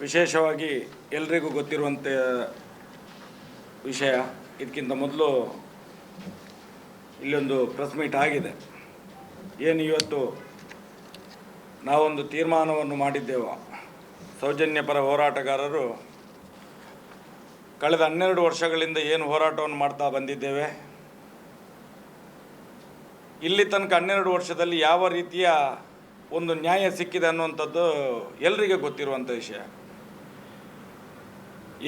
ವಿಶೇಷವಾಗಿ ಎಲ್ರಿಗೂ ಗೊತ್ತಿರುವಂಥ ವಿಷಯ. ಇದಕ್ಕಿಂತ ಮೊದಲು ಇಲ್ಲೊಂದು ಪ್ರೆಸ್ ಮೀಟ್ ಆಗಿದೆ. ಏನು ಇವತ್ತು ನಾವೊಂದು ತೀರ್ಮಾನವನ್ನು ಮಾಡಿದ್ದೇವೆ. ಸೌಜನ್ಯ ಪರ ಹೋರಾಟಗಾರರು ಕಳೆದ ಹನ್ನೆರಡು ವರ್ಷಗಳಿಂದ ಏನು ಹೋರಾಟವನ್ನು ಮಾಡ್ತಾ ಬಂದಿದ್ದೇವೆ. ಇಲ್ಲಿ ತನಕ ಹನ್ನೆರಡು ವರ್ಷದಲ್ಲಿ ಯಾವ ರೀತಿಯ ಒಂದು ನ್ಯಾಯ ಸಿಕ್ಕಿದೆ ಅನ್ನುವಂಥದ್ದು ಎಲ್ರಿಗೆ ಗೊತ್ತಿರುವಂಥ ವಿಷಯ.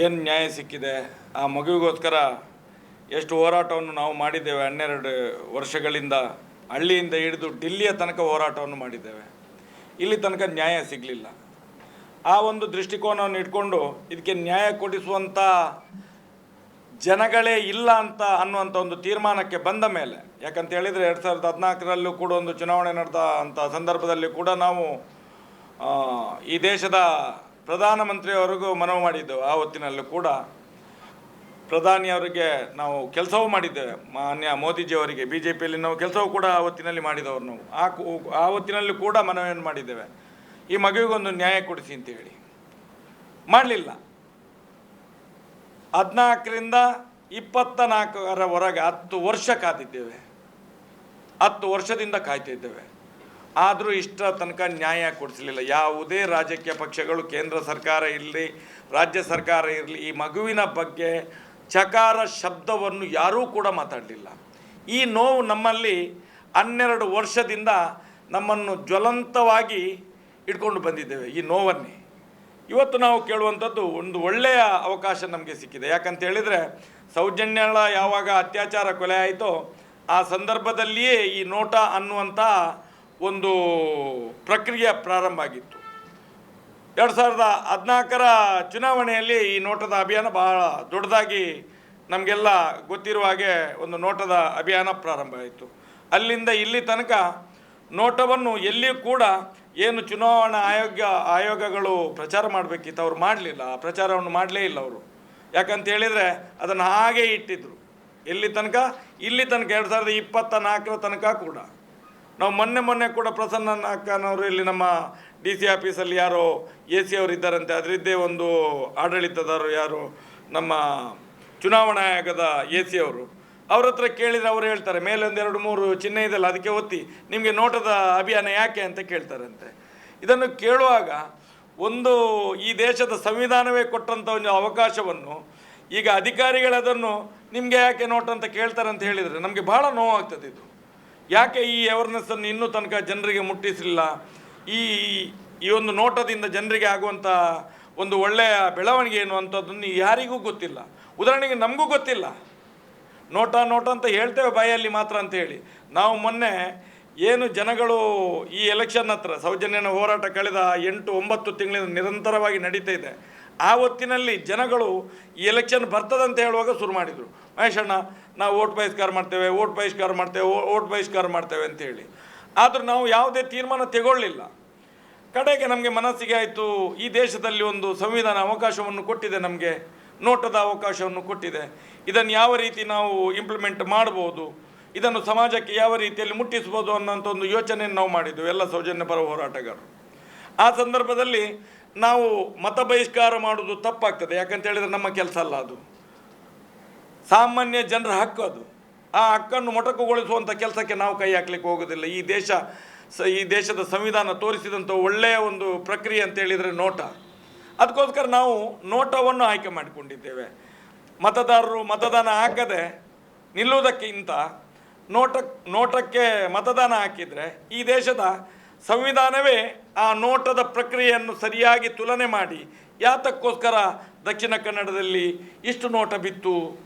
ಏನು ನ್ಯಾಯ ಸಿಕ್ಕಿದೆ? ಆ ಮಗುವಿಗೋಸ್ಕರ ಎಷ್ಟು ಹೋರಾಟವನ್ನು ನಾವು ಮಾಡಿದ್ದೇವೆ ಹನ್ನೆರಡು ವರ್ಷಗಳಿಂದ, ಹಳ್ಳಿಯಿಂದ ಹಿಡಿದು ಡಿಲ್ಲಿಯ ತನಕ ಹೋರಾಟವನ್ನು ಮಾಡಿದ್ದೇವೆ. ಇಲ್ಲಿ ತನಕ ನ್ಯಾಯ ಸಿಗಲಿಲ್ಲ. ಆ ಒಂದು ದೃಷ್ಟಿಕೋನವನ್ನು ಇಟ್ಕೊಂಡು ಇದಕ್ಕೆ ನ್ಯಾಯ ಕೊಡಿಸುವಂಥ ಜನಗಳೇ ಇಲ್ಲ ಅಂತ ಅನ್ನುವಂಥ ಒಂದು ತೀರ್ಮಾನಕ್ಕೆ ಬಂದ ಮೇಲೆ, ಯಾಕಂತ ಹೇಳಿದರೆ ಎರಡು ಸಾವಿರದ ಹದಿನಾಲ್ಕರಲ್ಲೂ ಕೂಡ ಒಂದು ಚುನಾವಣೆ ನಡೆದ ಅಂಥ ಸಂದರ್ಭದಲ್ಲಿ ಕೂಡ ನಾವು ಈ ದೇಶದ ಪ್ರಧಾನಮಂತ್ರಿಯವರಿಗೂ ಮನವಿ ಮಾಡಿದ್ದೆವು ಆ ಹೊತ್ತಿನಲ್ಲೂ ಕೂಡ ಪ್ರಧಾನಿಯವರಿಗೆ ನಾವು ಕೆಲಸವೂ ಮಾಡಿದ್ದೇವೆ. ಮಾನ್ಯ ಮೋದಿಜಿಯವರಿಗೆ ಬಿ ಜೆ ಪಿಯಲ್ಲಿ ನಾವು ಕೆಲಸವೂ ಕೂಡ ಆ ಹೊತ್ತಿನಲ್ಲಿ ಮಾಡಿದವರು ನಾವು. ಆ ಆ ಹೊತ್ತಿನಲ್ಲೂ ಕೂಡ ಮನವಿಯನ್ನು ಮಾಡಿದ್ದೇವೆ. ಈ ಮಗುವಿಗೊಂದು ನ್ಯಾಯ ಕೊಡಿಸಿ ಅಂತ ಹೇಳಿ. ಮಾಡಲಿಲ್ಲ. ಹದಿನಾಲ್ಕರಿಂದ ಇಪ್ಪತ್ತ ನಾಲ್ಕರವರೆಗೆ ಹತ್ತು ವರ್ಷ ಕಾದಿದ್ದೇವೆ. ಹತ್ತು ವರ್ಷದಿಂದ ಕಾಯ್ತಿದ್ದೇವೆ ಆದರೂ ಇಷ್ಟರ ತನಕ ನ್ಯಾಯ ಕೊಡಿಸಲಿಲ್ಲ. ಯಾವುದೇ ರಾಜಕೀಯ ಪಕ್ಷಗಳು, ಕೇಂದ್ರ ಸರ್ಕಾರ ಇರಲಿ, ರಾಜ್ಯ ಸರ್ಕಾರ ಇರಲಿ, ಈ ಮಗುವಿನ ಬಗ್ಗೆ ಚಕಾರ ಶಬ್ದವನ್ನು ಯಾರೂ ಕೂಡ ಮಾತಾಡಲಿಲ್ಲ. ಈ ನೋವು ನಮ್ಮಲ್ಲಿ ಹನ್ನೆರಡು ವರ್ಷದಿಂದ ನಮ್ಮನ್ನು ಜ್ವಲಂತವಾಗಿ ಇಟ್ಕೊಂಡು ಬಂದಿದ್ದೇವೆ ಈ ನೋವನ್ನೇ. ಇವತ್ತು ನಾವು ಕೇಳುವಂಥದ್ದು ಒಂದು ಒಳ್ಳೆಯ ಅವಕಾಶ ನಮಗೆ ಸಿಕ್ಕಿದೆ. ಯಾಕಂತ ಹೇಳಿದರೆ, ಸೌಜನ್ಯಳ ಯಾವಾಗ ಅತ್ಯಾಚಾರ ಕೊಲೆ ಆಯಿತೋ, ಆ ಸಂದರ್ಭದಲ್ಲಿಯೇ ಈ ನೋಟ ಅನ್ನುವಂಥ ಒಂದು ಪ್ರಕ್ರಿಯೆ ಪ್ರಾರಂಭ ಆಗಿತ್ತು. ಎರಡು ಸಾವಿರದ ಹದಿನಾಲ್ಕರ ಚುನಾವಣೆಯಲ್ಲಿ ಈ ನೋಟದ ಅಭಿಯಾನ ಬಹಳ ದೊಡ್ಡದಾಗಿ ನಮಗೆಲ್ಲ ಗೊತ್ತಿರುವ ಹಾಗೆ ಒಂದು ನೋಟದ ಅಭಿಯಾನ ಪ್ರಾರಂಭ ಆಯಿತು. ಅಲ್ಲಿಂದ ಇಲ್ಲಿ ತನಕ ನೋಟವನ್ನು ಎಲ್ಲಿಯೂ ಕೂಡ ಏನು ಚುನಾವಣಾ ಆಯೋಗ ಆಯೋಗಗಳು ಪ್ರಚಾರ ಮಾಡಬೇಕಿತ್ತು ಅವ್ರು ಮಾಡಲಿಲ್ಲ. ಆ ಪ್ರಚಾರವನ್ನು ಮಾಡಲೇ ಇಲ್ಲ ಅವರು. ಯಾಕಂತ ಹೇಳಿದರೆ ಅದನ್ನು ಹಾಗೆ ಇಟ್ಟಿದ್ದರು ಎಲ್ಲಿ ತನಕ? ಇಲ್ಲಿ ತನಕ ಎರಡು ಸಾವಿರದ ಇಪ್ಪತ್ತ ನಾಲ್ಕರ ತನಕ ಕೂಡ. ನಾವು ಮೊನ್ನೆ ಮೊನ್ನೆ ಕೂಡ ಪ್ರಸನ್ನ ಅಕ್ಕನವರು ಇಲ್ಲಿ ನಮ್ಮ ಡಿ ಸಿ ಆಫೀಸಲ್ಲಿ ಯಾರೋ ಎ ಸಿ ಅವರು ಇದ್ದಾರಂತೆ ಅದರಿದ್ದೇ ಒಂದು ಆಡಳಿತದವರು ಯಾರು ನಮ್ಮ ಚುನಾವಣಾ ಆಯೋಗದ ಎ ಸಿ ಅವರು. ಅವ್ರ ಹತ್ರ ಕೇಳಿದರೆ ಅವರು ಹೇಳ್ತಾರೆ, ಮೇಲೊಂದು ಎರಡು ಮೂರು ಚಿಹ್ನೆ ಇದೆಯಲ್ಲ, ಅದಕ್ಕೆ ಒತ್ತಿ. ನಿಮಗೆ ನೋಟದ ಅಭಿಯಾನ ಯಾಕೆ ಅಂತ ಕೇಳ್ತಾರಂತೆ. ಇದನ್ನು ಕೇಳುವಾಗ ಒಂದು ಈ ದೇಶದ ಸಂವಿಧಾನವೇ ಕೊಟ್ಟಂಥ ಒಂದು ಅವಕಾಶವನ್ನು, ಈಗ ಅಧಿಕಾರಿಗಳದನ್ನು ನಿಮಗೆ ಯಾಕೆ ನೋಟ್ ಅಂತ ಕೇಳ್ತಾರೆ ಅಂತ ಹೇಳಿದರೆ ನಮಗೆ ಬಹಳ ನೋವಾಗ್ತದೆ ಇದು. ಯಾಕೆ ಈ ಅವೇರ್ನೆಸ್ಸನ್ನು ಇನ್ನೂ ತನಕ ಜನರಿಗೆ ಮುಟ್ಟಿಸಲಿಲ್ಲ? ಈ ಈ ಒಂದು ನೋಟದಿಂದ ಜನರಿಗೆ ಆಗುವಂಥ ಒಂದು ಒಳ್ಳೆಯ ಬೆಳವಣಿಗೆ ಏನು ಯಾರಿಗೂ ಗೊತ್ತಿಲ್ಲ. ಉದಾಹರಣೆಗೆ ನಮಗೂ ಗೊತ್ತಿಲ್ಲ. ನೋಟ ನೋಟ ಅಂತ ಹೇಳ್ತೇವೆ ಬಾಯಲ್ಲಿ ಮಾತ್ರ ಅಂತ ಹೇಳಿ. ನಾವು ಮೊನ್ನೆ ಏನು ಜನಗಳು ಈ ಎಲೆಕ್ಷನ್ ಹತ್ರ ಸೌಜನ್ಯನ ಹೋರಾಟ ಕಳೆದ ಎಂಟು, ಒಂಬತ್ತು ತಿಂಗಳಿಂದ ನಿರಂತರವಾಗಿ ನಡೀತಾ ಇದೆ. ಆ ಹೊತ್ತಿನಲ್ಲಿ ಜನಗಳು ಈ ಎಲೆಕ್ಷನ್ ಬರ್ತದಂತ ಹೇಳುವಾಗ ಶುರು ಮಾಡಿದರು. ಮಹೇಶಣ್ಣ ನಾವು ಓಟ್ ಬಹಿಷ್ಕಾರ ಮಾಡ್ತೇವೆ, ಓಟ್ ಬಹಿಷ್ಕಾರ ಮಾಡ್ತೇವೆ ಓಟ್ ಬಹಿಷ್ಕಾರ ಮಾಡ್ತೇವೆ ಅಂತ ಹೇಳಿ. ಆದರೂ ನಾವು ಯಾವುದೇ ತೀರ್ಮಾನ ತಗೊಳ್ಳಿಲ್ಲ. ಕಡೆಗೆ ನಮಗೆ ಮನಸ್ಸಿಗೆ ಆಯಿತು, ಈ ದೇಶದಲ್ಲಿ ಒಂದು ಸಂವಿಧಾನ ಅವಕಾಶವನ್ನು ಕೊಟ್ಟಿದೆ ನಮಗೆ, ನೋಟದ ಅವಕಾಶವನ್ನು ಕೊಟ್ಟಿದೆ. ಇದನ್ನು ಯಾವ ರೀತಿ ನಾವು ಇಂಪ್ಲಿಮೆಂಟ್ ಮಾಡ್ಬೋದು, ಇದನ್ನು ಸಮಾಜಕ್ಕೆ ಯಾವ ರೀತಿಯಲ್ಲಿ ಮುಟ್ಟಿಸ್ಬೋದು ಅನ್ನೋಂಥ ಒಂದು ಯೋಚನೆಯನ್ನು ನಾವು ಮಾಡಿದ್ದೆವು ಎಲ್ಲ ಸೌಜನ್ಯ ಪರ ಹೋರಾಟಗಾರರು. ಆ ಸಂದರ್ಭದಲ್ಲಿ ನಾವು ಮತ ಬಹಿಷ್ಕಾರ ಮಾಡೋದು ತಪ್ಪಾಗ್ತದೆ. ಯಾಕಂತ ಹೇಳಿದರೆ ನಮ್ಮ ಕೆಲಸ ಅಲ್ಲ ಅದು. ಸಾಮಾನ್ಯ ಜನರ ಹಕ್ಕು ಅದು. ಆ ಹಕ್ಕನ್ನು ಮೊಟಕುಗೊಳಿಸುವಂಥ ಕೆಲಸಕ್ಕೆ ನಾವು ಕೈ ಹಾಕ್ಲಿಕ್ಕೆ ಹೋಗೋದಿಲ್ಲ. ಈ ದೇಶ ಸ, ಈ ದೇಶದ ಸಂವಿಧಾನ ತೋರಿಸಿದಂಥ ಒಳ್ಳೆಯ ಒಂದು ಪ್ರಕ್ರಿಯೆ ಅಂತ ಹೇಳಿದರೆ ನೋಟ. ಅದಕ್ಕೋಸ್ಕರ ನಾವು ನೋಟವನ್ನು ಆಯ್ಕೆ ಮಾಡಿಕೊಂಡಿದ್ದೇವೆ. ಮತದಾರರು ಮತದಾನ ಹಾಕದೆ ನಿಲ್ಲುವುದಕ್ಕಿಂತ ನೋಟ, ನೋಟಕ್ಕೆ ಮತದಾನ ಹಾಕಿದರೆ ಈ ದೇಶದ ಸಂವಿಧಾನವೇ ಆ ನೋಟದ ಪ್ರಕ್ರಿಯೆಯನ್ನು ಸರಿಯಾಗಿ ತುಲನೆ ಮಾಡಿ. ಯಾತಕ್ಕೋಸ್ಕರ ದಕ್ಷಿಣ ಕನ್ನಡದಲ್ಲಿ ಇಷ್ಟು ನೋಟ ಬಿತ್ತು?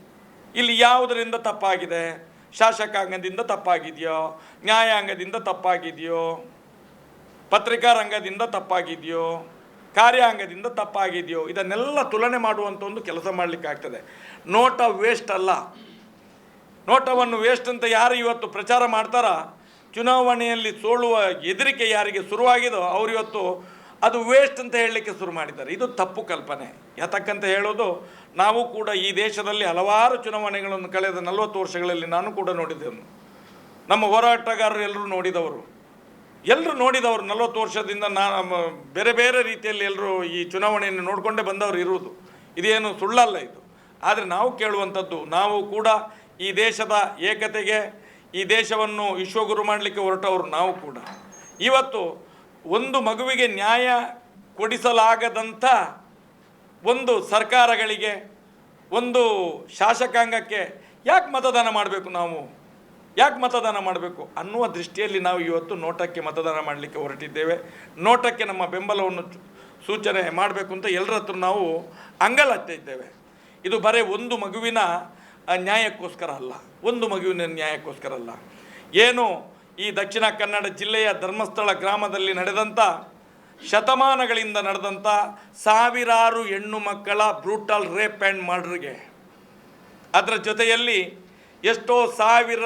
ಇಲ್ಲಿ ಯಾವುದರಿಂದ ತಪ್ಪಾಗಿದೆ? ಶಾಸಕಾಂಗದಿಂದ ತಪ್ಪಾಗಿದೆಯೋ? ನ್ಯಾಯಾಂಗದಿಂದ ತಪ್ಪಾಗಿದೆಯೋ? ಪತ್ರಿಕಾ ರಂಗದಿಂದ ತಪ್ಪಾಗಿದೆಯೋ? ಕಾರ್ಯಾಂಗದಿಂದ ತಪ್ಪಾಗಿದೆಯೋ? ಇದನ್ನೆಲ್ಲ ತುಲನೆ ಮಾಡುವಂಥ ಒಂದು ಕೆಲಸ ಮಾಡಲಿಕ್ಕಾಗ್ತದೆ ನೋಟ ವೇಸ್ಟ್ ಅಲ್ಲ. ನೋಟವನ್ನು ವೇಸ್ಟ್ ಅಂತ ಯಾರು ಇವತ್ತು ಪ್ರಚಾರ ಮಾಡ್ತಾರ? ಚುನಾವಣೆಯಲ್ಲಿ ಸೋಲುವ ಹೆದರಿಕೆ ಯಾರಿಗೆ ಶುರುವಾಗಿದೋ ಅವರಿವತ್ತು ಅದು ವೇಸ್ಟ್ ಅಂತ ಹೇಳಲಿಕ್ಕೆ ಶುರು ಮಾಡಿದ್ದಾರೆ. ಇದು ತಪ್ಪು ಕಲ್ಪನೆ. ಯಾತಕ್ಕಂತ ಹೇಳೋದು, ನಾವು ಕೂಡ ಈ ದೇಶದಲ್ಲಿ ಹಲವಾರು ಚುನಾವಣೆಗಳನ್ನು ಕಳೆದ ನಲವತ್ತು ವರ್ಷಗಳಲ್ಲಿ ನಾನು ಕೂಡ ನೋಡಿದ್ದೇನೆ. ನಮ್ಮ ಹೋರಾಟಗಾರರು ಎಲ್ಲರೂ ನೋಡಿದವರು. ಎಲ್ಲರೂ ನೋಡಿದವರು ನಲವತ್ತು ವರ್ಷದಿಂದ ನಾ ಬೇರೆ ಬೇರೆ ರೀತಿಯಲ್ಲಿ ಎಲ್ಲರೂ ಈ ಚುನಾವಣೆಯನ್ನು ನೋಡಿಕೊಂಡೇ ಬಂದವರು ಇರುವುದು. ಇದೇನು ಸುಳ್ಳಲ್ಲ ಇದು. ಆದರೆ ನಾವು ಕೇಳುವಂಥದ್ದು, ನಾವು ಕೂಡ ಈ ದೇಶದ ಏಕತೆಗೆ ಈ ದೇಶವನ್ನು ವಿಶ್ವಗುರು ಮಾಡಲಿಕ್ಕೆ ಹೊರಟವರು ನಾವು ಕೂಡ. ಇವತ್ತು ಒಂದು ಮಗುವಿಗೆ ನ್ಯಾಯ ಕೊಡಿಸಲಾಗದಂಥ ಒಂದು ಸರ್ಕಾರಗಳಿಗೆ, ಒಂದು ಶಾಸಕಾಂಗಕ್ಕೆ ಯಾಕೆ ಮತದಾನ ಮಾಡಬೇಕು ನಾವು? ಯಾಕೆ ಮತದಾನ ಮಾಡಬೇಕು? ಅನ್ನುವ ದೃಷ್ಟಿಯಲ್ಲಿ ನಾವು ಇವತ್ತು ನೋಟಕ್ಕೆ ಮತದಾನ ಮಾಡಲಿಕ್ಕೆ ಹೊರಟಿದ್ದೇವೆ. ನೋಟಕ್ಕೆ ನಮ್ಮ ಬೆಂಬಲವನ್ನು ಸೂಚನೆ ಮಾಡಬೇಕು ಅಂತ ಎಲ್ಲರ ಹತ್ರ ನಾವು ಅಂಗಲತ್ತಿದ್ದೇವೆ ಇದು ಬರೀ ಒಂದು ಮಗುವಿನ ಆ, ನ್ಯಾಯಕ್ಕೋಸ್ಕರ ಅಲ್ಲ. ಒಂದು ಮಗುವಿನ ನ್ಯಾಯಕ್ಕೋಸ್ಕರ ಅಲ್ಲ. ಏನು ಈ ದಕ್ಷಿಣ ಕನ್ನಡ ಜಿಲ್ಲೆಯ ಧರ್ಮಸ್ಥಳ ಗ್ರಾಮದಲ್ಲಿ ನಡೆದಂಥ ಶತಮಾನಗಳಿಂದ ನಡೆದಂಥ ಸಾವಿರಾರು ಹೆಣ್ಣು ಮಕ್ಕಳ ಬ್ರೂಟಲ್ ರೇಪ್ ಆ್ಯಂಡ್ ಮರ್ಡ್ರಿಗೆ ಅದರ ಜೊತೆಯಲ್ಲಿ ಎಷ್ಟೋ ಸಾವಿರ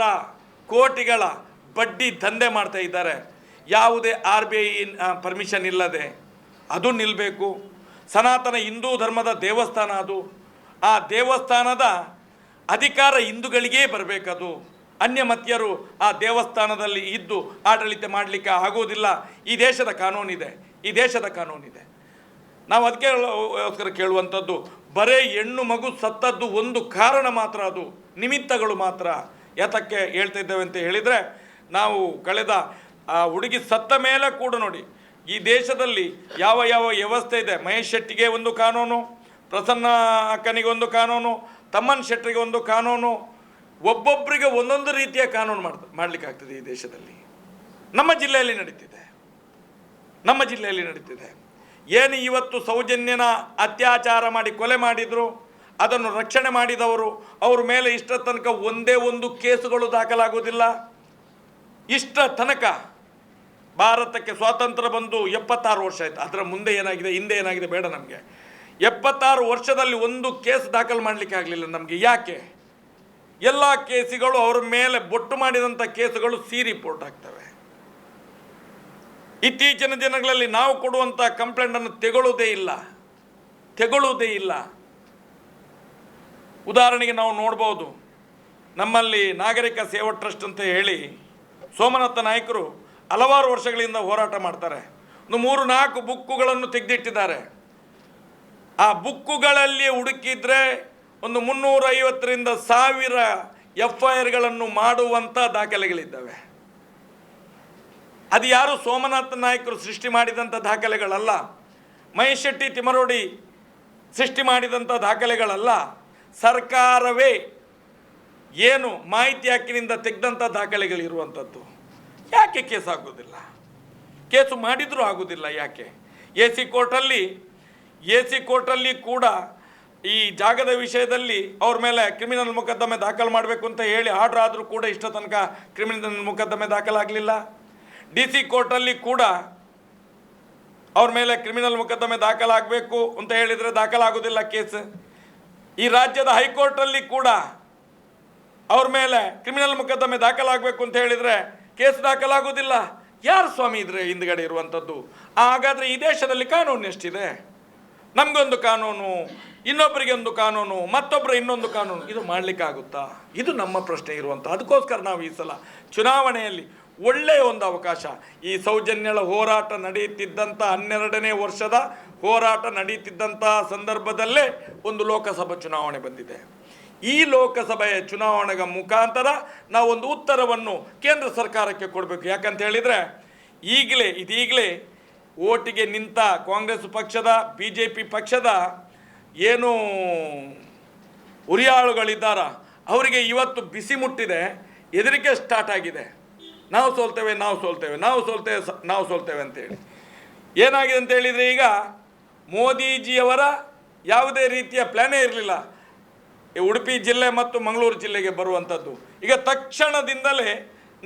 ಕೋಟಿಗಳ ಬಡ್ಡಿ ದಂಧೆ ಮಾಡ್ತಾ ಇದ್ದಾರೆ. ಯಾವುದೇ ಆರ್ ಬಿ ಐ ಪರ್ಮಿಷನ್ ಇಲ್ಲದೆ. ಅದು ನಿಲ್ಲಬೇಕು ಸನಾತನ ಹಿಂದೂ ಧರ್ಮದ ದೇವಸ್ಥಾನ ಅದು. ಆ ದೇವಸ್ಥಾನದ ಅಧಿಕಾರ ಹಿಂದೂಗಳಿಗೇ ಬರಬೇಕದು. ಅನ್ಯಮತ್ಯರು ಆ ದೇವಸ್ಥಾನದಲ್ಲಿ ಇದ್ದು ಆಡಳಿತ ಮಾಡಲಿಕ್ಕೆ ಆಗೋದಿಲ್ಲ. ಈ ದೇಶದ ಕಾನೂನಿದೆ. ಈ ದೇಶದ ಕಾನೂನಿದೆ. ನಾವು ಅದಕ್ಕೆ ಕೇಳುವಂಥದ್ದು, ಬರೇ ಹೆಣ್ಣು ಮಗು ಸತ್ತದ್ದು ಒಂದು ಕಾರಣ ಮಾತ್ರ ಅದು, ನಿಮಿತ್ತಗಳು ಮಾತ್ರ. ಯಾತಕ್ಕೆ ಹೇಳ್ತಾ ಇದ್ದೇವೆ ಅಂತ ಹೇಳಿದರೆ, ನಾವು ಕಳೆದ ಆ ಹುಡುಗಿ ಸತ್ತ ಮೇಲೆ ಕೂಡ ನೋಡಿ, ಈ ದೇಶದಲ್ಲಿ ಯಾವ ಯಾವ ವ್ಯವಸ್ಥೆ ಇದೆ? ಮಹೇಶ್ ಶೆಟ್ಟಿಗೆ ಒಂದು ಕಾನೂನು, ಪ್ರಸನ್ನ ಅಕ್ಕನಿಗೆ ಒಂದು ಕಾನೂನು ತಮ್ಮನ್ ಶೆಟ್ಟರಿಗೆ ಒಂದು ಕಾನೂನು ಒಬ್ಬೊಬ್ಬರಿಗೆ ಒಂದೊಂದು ರೀತಿಯ ಕಾನೂನು ಮಾಡ್ ಮಾಡಲಿಕ್ಕಾಗ್ತದೆ ಈ ದೇಶದಲ್ಲಿ. ನಮ್ಮ ಜಿಲ್ಲೆಯಲ್ಲಿ ನಡೀತಿದೆ. ನಮ್ಮ ಜಿಲ್ಲೆಯಲ್ಲಿ ನಡೀತಿದೆ. ಏನು ಇವತ್ತು ಸೌಜನ್ಯನ ಅತ್ಯಾಚಾರ ಮಾಡಿ ಕೊಲೆ ಮಾಡಿದ್ರು, ಅದನ್ನು ರಕ್ಷಣೆ ಮಾಡಿದವರು, ಅವ್ರ ಮೇಲೆ ಇಷ್ಟರ ತನಕ ಒಂದೇ ಒಂದು ಕೇಸುಗಳು ದಾಖಲಾಗುವುದಿಲ್ಲ. ಇಷ್ಟ ತನಕ ಭಾರತಕ್ಕೆ ಸ್ವಾತಂತ್ರ್ಯ ಬಂದು ಎಪ್ಪತ್ತಾರು ವರ್ಷ ಆಯಿತು. ಅದರ ಮುಂದೆ ಏನಾಗಿದೆ, ಹಿಂದೆ ಏನಾಗಿದೆ ಬೇಡ ನಮಗೆ. ಎಪ್ಪತ್ತಾರು ವರ್ಷದಲ್ಲಿ ಒಂದು ಕೇಸ್ ದಾಖಲು ಮಾಡಲಿಕ್ಕೆ ಆಗಲಿಲ್ಲ ನಮಗೆ. ಯಾಕೆ? ಎಲ್ಲ ಕೇಸುಗಳು ಅವರ ಮೇಲೆ ಬೊಟ್ಟು ಮಾಡಿದಂಥ ಕೇಸುಗಳು ಸಿ ರಿಪೋರ್ಟ್ ಆಗ್ತವೆ. ಇತ್ತೀಚಿನ ದಿನಗಳಲ್ಲಿ ನಾವು ಕೊಡುವಂಥ ಕಂಪ್ಲೇಂಟನ್ನು ತೆಗೊಳ್ಳುವುದೇ ಇಲ್ಲ. ತೆಗೊಳ್ಳುವುದೇ ಇಲ್ಲ. ಉದಾಹರಣೆಗೆ ನಾವು ನೋಡ್ಬೋದು, ನಮ್ಮಲ್ಲಿ ನಾಗರಿಕ ಸೇವಾ ಟ್ರಸ್ಟ್ ಅಂತ ಹೇಳಿ ಸೋಮನಾಥ ನಾಯಕರು ಹಲವಾರು ವರ್ಷಗಳಿಂದ ಹೋರಾಟ ಮಾಡ್ತಾರೆ. ಒಂದು ಮೂರು ನಾಲ್ಕು ಬುಕ್ಕುಗಳನ್ನು ತೆಗೆದಿಟ್ಟಿದ್ದಾರೆ. ಆ ಬುಕ್ಕುಗಳಲ್ಲಿ ಹುಡುಕಿದ್ರೆ ಒಂದು ಮುನ್ನೂರೈವತ್ತರಿಂದ ಸಾವಿರ ಎಫ್ ಐ ಆರ್ಗಳನ್ನು ಮಾಡುವಂಥ ದಾಖಲೆಗಳಿದ್ದಾವೆ. ಅದು ಯಾರು ಸೋಮನಾಥ ನಾಯಕರು ಸೃಷ್ಟಿ ಮಾಡಿದಂಥ ದಾಖಲೆಗಳಲ್ಲ ಮಹೇಶ್ ಶೆಟ್ಟಿ ತಿಮರೋಡಿ ಸೃಷ್ಟಿ ಮಾಡಿದಂಥ ದಾಖಲೆಗಳಲ್ಲ, ಸರ್ಕಾರವೇ ಏನು ಮಾಹಿತಿ ಹಕ್ಕಿನಿಂದ ತೆಗೆದಂಥ ದಾಖಲೆಗಳಿರುವಂಥದ್ದು ಯಾಕೆ ಕೇಸ್ ಆಗೋದಿಲ್ಲ? ಕೇಸು ಮಾಡಿದರೂ ಆಗೋದಿಲ್ಲ ಯಾಕೆ? ಎ ಸಿ ಕೋರ್ಟಲ್ಲಿ ಎ ಸಿ ಕೋರ್ಟಲ್ಲಿ ಕೂಡ ಈ ಜಾಗದ ವಿಷಯದಲ್ಲಿ ಅವ್ರ ಮೇಲೆ ಕ್ರಿಮಿನಲ್ ಮೊಕದ್ದಮೆ ದಾಖಲು ಮಾಡಬೇಕು ಅಂತ ಹೇಳಿ ಆರ್ಡ್ರ್ ಆದರೂ ಕೂಡ ಇಷ್ಟ ತನಕ ಕ್ರಿಮಿನಲ್ ಮೊಕದ್ದಮೆ ದಾಖಲಾಗಲಿಲ್ಲ. ಡಿ ಸಿ ಕೋರ್ಟಲ್ಲಿ ಕೂಡ ಅವ್ರ ಮೇಲೆ ಕ್ರಿಮಿನಲ್ ಮೊಕದ್ದಮೆ ದಾಖಲಾಗಬೇಕು ಅಂತ ಹೇಳಿದರೆ ದಾಖಲಾಗೋದಿಲ್ಲ ಕೇಸ್. ಈ ರಾಜ್ಯದ ಹೈಕೋರ್ಟಲ್ಲಿ ಕೂಡ ಅವ್ರ ಮೇಲೆ ಕ್ರಿಮಿನಲ್ ಮೊಕದ್ದಮೆ ದಾಖಲಾಗಬೇಕು ಅಂತ ಹೇಳಿದರೆ ಕೇಸ್ ದಾಖಲಾಗೋದಿಲ್ಲ ಯಾರು ಸ್ವಾಮಿ ಇದ್ರೆ ಹಿಂದ್ಗಡೆ ಇರುವಂಥದ್ದು? ಹಾಗಾದರೆ ಈ ದೇಶದಲ್ಲಿ ಕಾನೂನು ಎಷ್ಟಿದೆ? ನಮಗೊಂದು ಕಾನೂನು ಇನ್ನೊಬ್ಬರಿಗೆ ಒಂದು ಕಾನೂನು ಮತ್ತೊಬ್ಬರು ಇನ್ನೊಂದು ಕಾನೂನು. ಇದು ಮಾಡಲಿಕ್ಕಾಗುತ್ತಾ? ಇದು ನಮ್ಮ ಪ್ರಶ್ನೆ ಇರುವಂಥ ಅದಕ್ಕೋಸ್ಕರ ನಾವು ಈ ಸಲ ಚುನಾವಣೆಯಲ್ಲಿ ಒಳ್ಳೆಯ ಒಂದು ಅವಕಾಶ. ಈ ಸೌಜನ್ಯಳ ಹೋರಾಟ ನಡೆಯುತ್ತಿದ್ದಂಥ ಹನ್ನೆರಡನೇ ವರ್ಷದ ಹೋರಾಟ ನಡೆಯುತ್ತಿದ್ದಂಥ ಸಂದರ್ಭದಲ್ಲೇ ಒಂದು ಲೋಕಸಭಾ ಚುನಾವಣೆ ಬಂದಿದೆ. ಈ ಲೋಕಸಭೆಯ ಚುನಾವಣೆಗೆ ಮುಖಾಂತರ ಒಂದು ಉತ್ತರವನ್ನು ಕೇಂದ್ರ ಸರ್ಕಾರಕ್ಕೆ ಕೊಡಬೇಕು. ಯಾಕಂತ ಹೇಳಿದರೆ ಈಗಲೇ, ಇದೀಗಲೇ ಓಟಿಗೆ ನಿಂತ ಕಾಂಗ್ರೆಸ್ ಪಕ್ಷದ ಬಿ ಜೆ ಪಿ ಪಕ್ಷದ ಏನು ಉರಿಯಾಳುಗಳಿದ್ದಾರ ಅವರಿಗೆ ಇವತ್ತು ಬಿಸಿ ಮುಟ್ಟಿದೆ, ಹೆದರಿಕೆ ಸ್ಟಾರ್ಟ್ ಆಗಿದೆ. ನಾವು ಸೋಲ್ತೇವೆ ನಾವು ಸೋಲ್ತೇವೆ ನಾವು ಸೋಲ್ತೇವೆ ನಾವು ಸೋಲ್ತೇವೆ ಅಂತೇಳಿ. ಏನಾಗಿದೆ ಅಂತ ಹೇಳಿದರೆ ಈಗ ಮೋದಿಜಿಯವರ ಯಾವುದೇ ರೀತಿಯ ಪ್ಲ್ಯಾನೇ ಇರಲಿಲ್ಲ. ಉಡುಪಿ ಜಿಲ್ಲೆ ಮತ್ತು ಮಂಗಳೂರು ಜಿಲ್ಲೆಗೆ ಬರುವಂಥದ್ದು. ಈಗ ತಕ್ಷಣದಿಂದಲೇ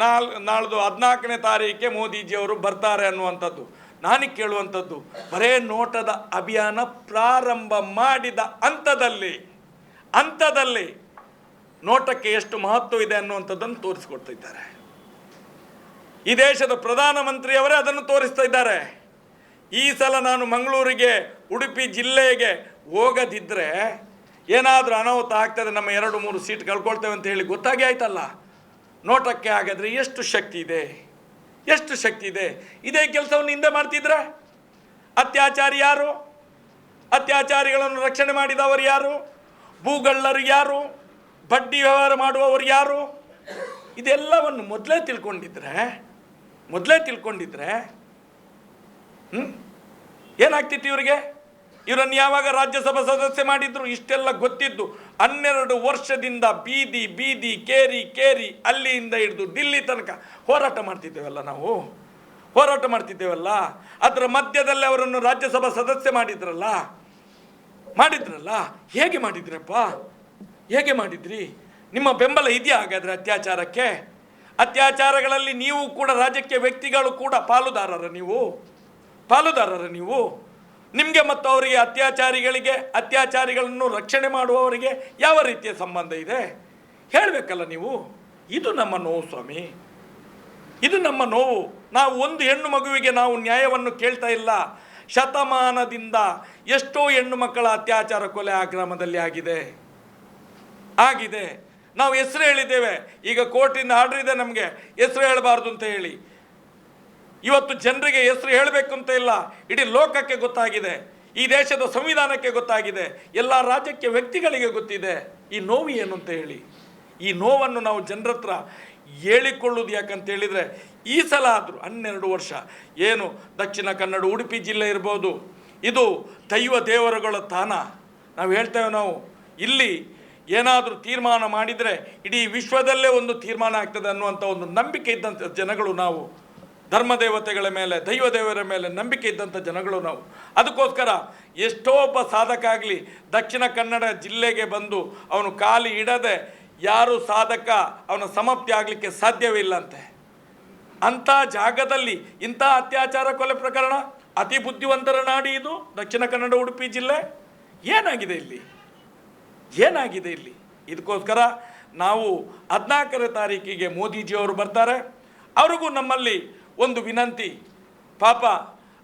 ನಾಲ್, ನಾಳ್ದು ಹದಿನಾಲ್ಕನೇ ತಾರೀಕಿಗೆ ಮೋದಿಜಿಯವರು ಬರ್ತಾರೆ ಅನ್ನುವಂಥದ್ದು. ನಾನು ಕೇಳುವಂಥದ್ದು, ಬರೇ ನೋಟದ ಅಭಿಯಾನ ಪ್ರಾರಂಭ ಮಾಡಿದ ಹಂತದಲ್ಲಿ ಹಂತದಲ್ಲಿ ನೋಟಕ್ಕೆ ಎಷ್ಟು ಮಹತ್ವ ಇದೆ ಅನ್ನುವಂಥದ್ದನ್ನು ತೋರಿಸ್ಕೊಡ್ತಾ ಇದ್ದಾರೆ. ಈ ದೇಶದ ಪ್ರಧಾನಮಂತ್ರಿಯವರೇ ಅದನ್ನು ತೋರಿಸ್ತಾ ಇದ್ದಾರೆ. ಈ ಸಲ ನಾನು ಮಂಗಳೂರಿಗೆ, ಉಡುಪಿ ಜಿಲ್ಲೆಗೆ ಹೋಗದಿದ್ದರೆ ಏನಾದರೂ ಅನಾಹುತ ಆಗ್ತದೆ, ನಮ್ಮ ಎರಡು, ಮೂರು ಸೀಟ್ ಕಳ್ಕೊಳ್ತೇವೆ ಅಂತ ಹೇಳಿ ಗೊತ್ತಾಗಿ ಆಯ್ತಲ್ಲ. ನೋಟಕ್ಕೆ ಹಾಗಾದರೆ ಎಷ್ಟು ಶಕ್ತಿ ಇದೆ? ಎಷ್ಟು ಶಕ್ತಿ ಇದೆ? ಇದೇ ಕೆಲಸವನ್ನು ಹಿಂದೆ ಮಾಡ್ತಿದ್ರೆ? ಅತ್ಯಾಚಾರಿ ಯಾರು? ಅತ್ಯಾಚಾರಿಗಳನ್ನು ರಕ್ಷಣೆ ಮಾಡಿದವರು ಯಾರು? ಭೂಗಳ್ಳರು ಯಾರು? ಬಡ್ಡಿ ವ್ಯವಹಾರ ಮಾಡುವವರು ಯಾರು? ಇದೆಲ್ಲವನ್ನು ಮೊದಲೇ ತಿಳ್ಕೊಂಡಿದ್ರೆ ಮೊದಲೇ ತಿಳ್ಕೊಂಡಿದ್ರೆ ಹ್ಞೂ ಏನಾಗ್ತಿತ್ತು ಇವರಿಗೆ? ಇವರನ್ನು ಯಾವಾಗ ರಾಜ್ಯಸಭಾ ಸದಸ್ಯ ಮಾಡಿದ್ರು ಇಷ್ಟೆಲ್ಲ ಗೊತ್ತಿದ್ದು ಹನ್ನೆರಡು ವರ್ಷದಿಂದ ಬೀದಿ ಬೀದಿ, ಕೇರಿ ಕೇರಿ ಅಲ್ಲಿಯಿಂದ ಹಿಡಿದು ದಿಲ್ಲಿ ತನಕ ಹೋರಾಟ ಮಾಡ್ತಿದ್ದೇವಲ್ಲ ನಾವು? ಹೋರಾಟ ಮಾಡ್ತಿದ್ದೇವಲ್ಲ? ಅದರ ಮಧ್ಯದಲ್ಲಿ ಅವರನ್ನು ರಾಜ್ಯಸಭಾ ಸದಸ್ಯ ಮಾಡಿದ್ರಲ್ಲ? ಮಾಡಿದ್ರಲ್ಲ? ಹೇಗೆ ಮಾಡಿದ್ರಪ್ಪ? ಹೇಗೆ ಮಾಡಿದ್ರಿ? ನಿಮ್ಮ ಬೆಂಬಲ ಇದೆಯಾ ಹಾಗಾದರೆ ಅತ್ಯಾಚಾರಕ್ಕೆ? ಅತ್ಯಾಚಾರಗಳಲ್ಲಿ ನೀವು ಕೂಡ ರಾಜಕೀಯ ವ್ಯಕ್ತಿಗಳು ಕೂಡ ಪಾಲುದಾರರ ನೀವು? ಪಾಲುದಾರರ ನೀವು? ನಿಮಗೆ ಮತ್ತು ಅವರಿಗೆ ಅತ್ಯಾಚಾರಿಗಳಿಗೆ, ಅತ್ಯಾಚಾರಿಗಳನ್ನು ರಕ್ಷಣೆ ಮಾಡುವವರಿಗೆ ಯಾವ ರೀತಿಯ ಸಂಬಂಧ ಇದೆ? ಹೇಳಬೇಕಲ್ಲ ನೀವು? ಇದು ನಮ್ಮ ನೋವು ಸ್ವಾಮಿ. ಇದು ನಮ್ಮ ನೋವು. ನಾವು ಒಂದು ಹೆಣ್ಣು ಮಗುವಿಗೆ ನಾವು ನ್ಯಾಯವನ್ನು ಕೇಳ್ತಾ ಇಲ್ಲ. ಶತಮಾನದಿಂದ ಎಷ್ಟೋ ಹೆಣ್ಣು ಮಕ್ಕಳ ಅತ್ಯಾಚಾರ ಕೊಲೆ ಆ ಗ್ರಾಮದಲ್ಲಿ ಆಗಿದೆ. ಆಗಿದೆ. ನಾವು ಹೆಸರು ಹೇಳಿದ್ದೇವೆ. ಈಗ ಕೋರ್ಟಿಂದ ಆರ್ಡ್ರ್ ಇದೆ ನಮಗೆ. ಹೆಸರು ಹೇಳಬಾರ್ದು ಅಂತ ಹೇಳಿ. ಇವತ್ತು ಜನರಿಗೆ ಹೆಸರು ಹೇಳಬೇಕು ಅಂತ ಇಲ್ಲ. ಇಡೀ ಲೋಕಕ್ಕೆ ಗೊತ್ತಾಗಿದೆ. ಈ ದೇಶದ ಸಂವಿಧಾನಕ್ಕೆ ಗೊತ್ತಾಗಿದೆ. ಎಲ್ಲ ರಾಜ್ಯಕ್ಕೆ ವ್ಯಕ್ತಿಗಳಿಗೆ ಗೊತ್ತಿದೆ. ಈ ನೋವು ಏನು ಅಂತ ಹೇಳಿ. ಈ ನೋವನ್ನು ನಾವು ಜನರ ಹತ್ರ ಹೇಳಿಕೊಳ್ಳುವುದು ಯಾಕಂತ ಹೇಳಿದರೆ, ಈ ಸಲ ಆದರೂ ಹನ್ನೆರಡು ವರ್ಷ. ಏನು? ದಕ್ಷಿಣ ಕನ್ನಡ, ಉಡುಪಿ ಜಿಲ್ಲೆ ಇರ್ಬೋದು. ಇದು ದೈವ ದೇವರುಗಳ ತಾಣ. ನಾವು ಹೇಳ್ತೇವೆ ನಾವು. ಇಲ್ಲಿ ಏನಾದರೂ ತೀರ್ಮಾನ ಮಾಡಿದರೆ ಇಡೀ ವಿಶ್ವದಲ್ಲೇ ಒಂದು ತೀರ್ಮಾನ ಆಗ್ತದೆ ಅನ್ನುವಂಥ ಒಂದು ನಂಬಿಕೆ ಇದ್ದಂಥ ಜನಗಳು ನಾವು. ಧರ್ಮದೇವತೆಗಳ ಮೇಲೆ ದೈವ ದೇವರ ಮೇಲೆ ನಂಬಿಕೆ ಇದ್ದಂಥ ಜನಗಳು ನಾವು. ಅದಕ್ಕೋಸ್ಕರ ಎಷ್ಟೋ ಒಬ್ಬ ಸಾಧಕ ಆಗಲಿ ದಕ್ಷಿಣ ಕನ್ನಡ ಜಿಲ್ಲೆಗೆ ಬಂದು ಅವನು ಕಾಲಿ ಇಡದೆ ಯಾರು ಸಾಧಕ ಅವನ ಸಮಾಪ್ತಿ ಆಗಲಿಕ್ಕೆ ಸಾಧ್ಯವಿಲ್ಲಂತೆ. ಅಂಥ ಜಾಗದಲ್ಲಿ ಇಂಥ ಅತ್ಯಾಚಾರ ಕೊಲೆ ಪ್ರಕರಣ, ಅತಿ ಬುದ್ಧಿವಂತರ ನಾಡಿ ಇದು, ದಕ್ಷಿಣ ಕನ್ನಡ, ಉಡುಪಿ ಜಿಲ್ಲೆ. ಏನಾಗಿದೆ ಇಲ್ಲಿ? ಏನಾಗಿದೆ ಇಲ್ಲಿ? ಇದಕ್ಕೋಸ್ಕರ ನಾವು ಹದಿನಾಲ್ಕನೇ ತಾರೀಕಿಗೆ ಮೋದಿಜಿಯವರು ಬರ್ತಾರೆ. ಅವ್ರಿಗೂ ನಮ್ಮಲ್ಲಿ ಒಂದು ವಿನಂತಿ. ಪಾಪ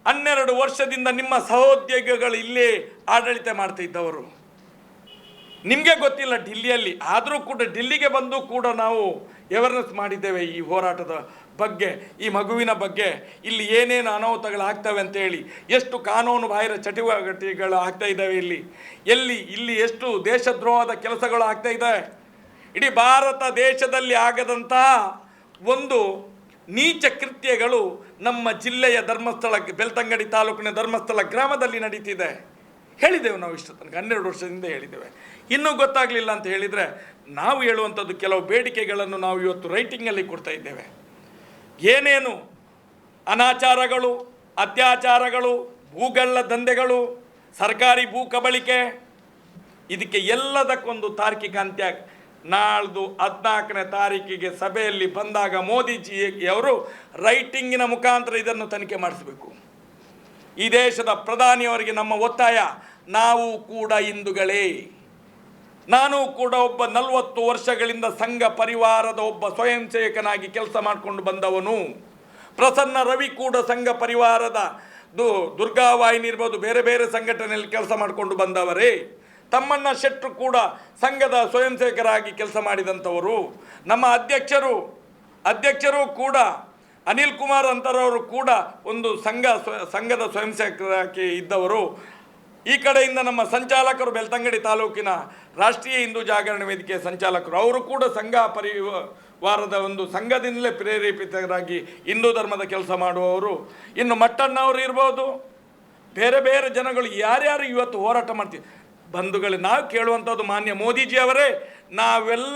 ಹನ್ನೆರಡು ವರ್ಷದಿಂದ ನಿಮ್ಮ ಸಹೋದ್ಯೋಗಿಗಳು ಇಲ್ಲೇ ಆಡಳಿತ ಮಾಡ್ತಾ ಇದ್ದವರು. ನಿಮಗೆ ಗೊತ್ತಿಲ್ಲ ಡಿಲ್ಲಿಯಲ್ಲಿ ಆದರೂ ಕೂಡ ಡಿಲ್ಲಿಗೆ ಬಂದು ಕೂಡ ನಾವು ಎವರ್ನೆಸ್ ಮಾಡಿದ್ದೇವೆ ಈ ಹೋರಾಟದ ಬಗ್ಗೆ, ಈ ಮಗುವಿನ ಬಗ್ಗೆ. ಇಲ್ಲಿ ಏನೇನು ಅನಾಹುತಗಳಾಗ್ತವೆ ಅಂತೇಳಿ ಎಷ್ಟು ಕಾನೂನು ಬಾಹಿರ ಚಟುವಟಿಕೆಗಳು ಆಗ್ತಾ ಇದ್ದಾವೆ ಇಲ್ಲಿ. ಎಲ್ಲಿ, ಇಲ್ಲಿ ಎಷ್ಟು ದೇಶದ್ರೋಹದ ಕೆಲಸಗಳು ಆಗ್ತಾ ಇದ್ದಾವೆ. ಇಡೀ ಭಾರತ ದೇಶದಲ್ಲಿ ಆಗದಂತಹ ಒಂದು ನೀಚ ಕೃತ್ಯಗಳು ನಮ್ಮ ಜಿಲ್ಲೆಯ ಧರ್ಮಸ್ಥಳ, ಬೆಳ್ತಂಗಡಿ ತಾಲೂಕಿನ ಧರ್ಮಸ್ಥಳ ಗ್ರಾಮದಲ್ಲಿ ನಡೀತಿದೆ. ಹೇಳಿದೆವು ನಾವು ಇಷ್ಟು ತನಕ ಹನ್ನೆರಡು ವರ್ಷದಿಂದ ಹೇಳಿದ್ದೇವೆ ಇನ್ನೂ ಗೊತ್ತಾಗಲಿಲ್ಲ ಅಂತ ಹೇಳಿದರೆ, ನಾವು ಹೇಳುವಂಥದ್ದು ಕೆಲವು ಬೇಡಿಕೆಗಳನ್ನು ನಾವು ಇವತ್ತು ರೈಟಿಂಗಲ್ಲಿ ಕೊಡ್ತಾ ಇದ್ದೇವೆ. ಏನೇನು ಅನಾಚಾರಗಳು, ಅತ್ಯಾಚಾರಗಳು, ಭೂಗಳ್ಳ ದಂಧೆಗಳು, ಸರ್ಕಾರಿ ಭೂ ಕಬಳಿಕೆ, ಇದಕ್ಕೆ ಎಲ್ಲದಕ್ಕೊಂದು ತಾರ್ಕಿಕ ಅಂತ್ಯ ನಾಳ್ದು ಹದಿನಾಲ್ಕನೇ ತಾರೀಕಿಗೆ ಸಭೆಯಲ್ಲಿ ಬಂದಾಗ ಮೋದಿಜಿಯವರು ರೈಟಿಂಗಿನ ಮುಖಾಂತರ ಇದನ್ನು ತನಿಖೆ ಮಾಡಿಸಬೇಕು. ಈ ದೇಶದ ಪ್ರಧಾನಿಯವರಿಗೆ ನಮ್ಮ ಒತ್ತಾಯ, ನಾವು ಕೂಡ ಹಿಂದುಗಳೇ. ನಾನು ಕೂಡ ಒಬ್ಬ ನಲವತ್ತು ವರ್ಷಗಳಿಂದ ಸಂಘ ಪರಿವಾರದ ಒಬ್ಬ ಸ್ವಯಂ ಸೇವಕನಾಗಿ ಕೆಲಸ ಮಾಡಿಕೊಂಡು ಬಂದವನು. ಪ್ರಸನ್ನ ರವಿ ಕೂಡ ಸಂಘ ಪರಿವಾರದ ದು ದುರ್ಗಾವಾಹಿನಿ ಇರ್ಬೋದು ಬೇರೆ ಬೇರೆ ಸಂಘಟನೆಯಲ್ಲಿ ಕೆಲಸ ಮಾಡಿಕೊಂಡು ಬಂದವರೇ. ತಮ್ಮಣ್ಣ ಶೆಟ್ಟರು ಕೂಡ ಸಂಘದ ಸ್ವಯಂ ಸೇವಕರಾಗಿ ಕೆಲಸ ಮಾಡಿದಂಥವರು. ನಮ್ಮ ಅಧ್ಯಕ್ಷರು ಅಧ್ಯಕ್ಷರು ಕೂಡ, ಅನಿಲ್ ಕುಮಾರ್ ಅಂತರವರು ಕೂಡ ಒಂದು ಸಂಘ ಸಂಘದ ಸ್ವಯಂ ಸೇವಕರಾಗಿ ಇದ್ದವರು. ಈ ಕಡೆಯಿಂದ ನಮ್ಮ ಸಂಚಾಲಕರು ಬೆಳ್ತಂಗಡಿ ತಾಲೂಕಿನ ರಾಷ್ಟ್ರೀಯ ಹಿಂದೂ ಜಾಗರಣ ವೇದಿಕೆ ಸಂಚಾಲಕರು, ಅವರು ಕೂಡ ಸಂಘ ಪರಿವಾರದ ಒಂದು ಸಂಘದಿಂದಲೇ ಪ್ರೇರೇಪಿತರಾಗಿ ಹಿಂದೂ ಧರ್ಮದ ಕೆಲಸ ಮಾಡುವವರು. ಇನ್ನು ಮಟ್ಟಣ್ಣವರು ಇರ್ಬೋದು. ಬೇರೆ ಬೇರೆ ಜನಗಳು ಯಾರ್ಯಾರು ಇವತ್ತು ಹೋರಾಟ ಮಾಡ್ತೀವಿ ಬಂಧುಗಳೇ ನಾವು ಕೇಳುವಂಥದ್ದು ಮಾನ್ಯ ಮೋದಿಜಿ ಅವರೇ ನಾವೆಲ್ಲ